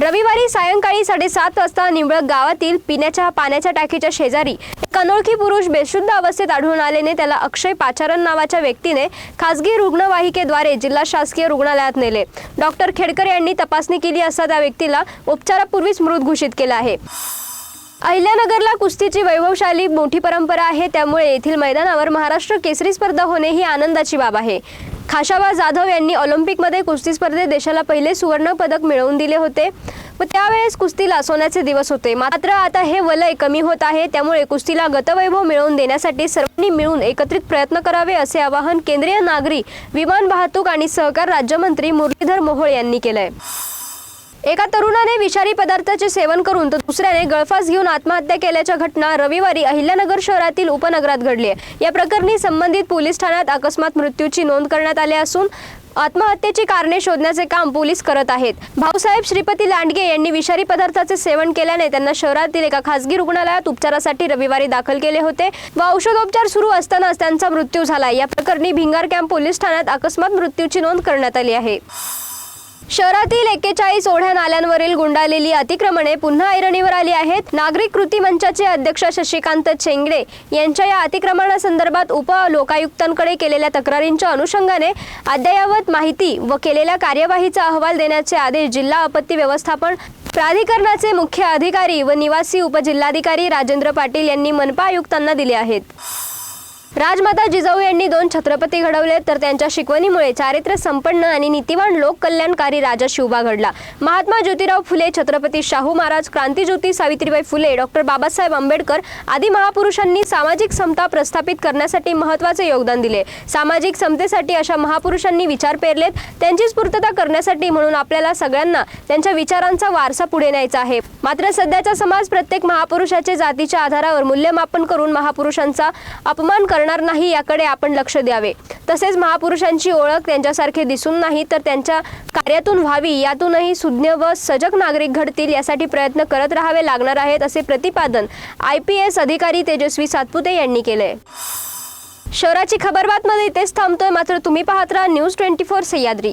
रविवारी सायंकाळी साडेसात वाजता निवडक गावातील पिण्याच्या पाण्याच्या टाकीच्या शेजारी एक अनोळखी पुरुष बेशुद्ध अवस्थेत आढळून आल्याने त्याला अक्षय पाचारण नावाच्या व्यक्तीने खासगी रुग्णवाहिकेद्वारे जिल्हा शासकीय रुग्णालयात नेले. डॉक्टर खेडकर यांनी तपासणी केली असता त्या व्यक्तीला उपचारापूर्वीच मृत घोषित केलं आहे. अहिल्यानगरला कुस्तीची वैभवशाली मोठी परंपरा आहे त्यामुळे येथील मैदानावर महाराष्ट्र केसरी स्पर्धा होणे ही आनंदाची बाब आहे. खाशाबा जाधव यांनी ऑलिम्पिकमध्ये कुस्ती स्पर्धेत देशाला पहिले सुवर्ण पदक मिळवून दिले होते. व त्यावेळेस कुस्तीला सोन्याचे दिवस होते. मात्र आता हे वलय कमी होत आहे. त्यामुळे कुस्तीला गतवैभव मिळवून देण्यासाठी सर्वांनी मिळून एकत्रित प्रयत्न करावे असे आवाहन केंद्रीय नागरी विमान वाहतूक आणि सहकार राज्यमंत्री मुरलीधर मोहोळ यांनी केलंय. एका तरुणाने विषारी पदार्थाचे सेवन करून तर दुसऱ्याने गळफास घेऊन आत्महत्या केल्याच्या घटना रविवारी अहिल्यानगर शहरातील उपनगरात घडली आहे. या प्रकरणी संबंधित पोलीस ठाण्यात अकस्मात मृत्यूची नोंद करण्यात आली असून आत्महत्येची कारणे शोधण्याचे काम पोलीस करत आहेत. भाऊसाहेब श्रीपती लांडगे यांनी विषारी पदार्थाचे सेवन केल्याने त्यांना शहरातील एका खासगी रुग्णालयात उपचारासाठी रविवारी दाखल केले होते व औषधोपचार सुरू असतानाच त्यांचा मृत्यू झाला. या प्रकरणी भिंगार कॅम्प पोलीस ठाण्यात अकस्मात मृत्यूची नोंद करण्यात आली आहे. शहरातील एक्केचाळीस ओढ्या नाल्यांवरील गुंडालेली अतिक्रमणे पुन्हा ऐरणीवर आली आहेत. नागरिक कृती मंचाचे अध्यक्ष शशिकांत चेंगडे यांच्या या अतिक्रमणासंदर्भात उप लोकायुक्तांकडे केलेल्या तक्रारींच्या अनुषंगाने अद्ययावत माहिती व केलेल्या कार्यवाहीचा अहवाल देण्याचे आदेश जिल्हा आपत्ती व्यवस्थापन प्राधिकरणाचे मुख्य अधिकारी व निवासी उपजिल्हाधिकारी राजेंद्र पाटील यांनी मनपा आयुक्तांना दिले आहेत. राजमाता जिजाऊ यांनी दोन छत्रपती घडवले तर त्यांच्या शिकवणीमुळे चारित्र्य संपन्न आणि नीतिवान लोककल्याणकारी राजा शिवबा घडला. महात्मा ज्योतिराव फुले छत्रपती शाहू महाराज क्रांतीज्योती सावित्रीबाई फुले डॉक्टर बाबासाहेब आंबेडकर आदी महापुरुषांनी सामाजिक समता प्रस्थापित करण्यासाठी महत्त्वाचे योगदान दिले. सामाजिक समतेसाठी अशा महापुरुषांनी विचार पेरलेत. त्यांचीच पूर्तता करण्यासाठी म्हणून आपल्याला सगळ्यांना त्यांच्या विचारांचा वारसा पुढे न्यायचा आहे. मात्र सध्याचा समाज प्रत्येक महापुरुषाचे जातीच्या आधारावर मूल्यमापन करून महापुरुषांचा अपमान कर करणार नाही याकडे आपण लक्ष द्यावे. तसेच महापुरुषांची ओळख त्यांच्यासारखे दिसून नाही तर त्यांच्या कार्यातून व्हावी यातूनही सुज्ञ व सजग नागरिक घडतील यासाठी प्रयत्न करत राहावे लागणार आहेत असे प्रतिपादन आय पी एस अधिकारी तेजस्वी सातपुते यांनी केले. शहराची खबरबातमध्ये इथेच थांबतोय. मात्र तुम्ही पाहत राहा न्यूज ट्वेंटी फोर सह्याद्री.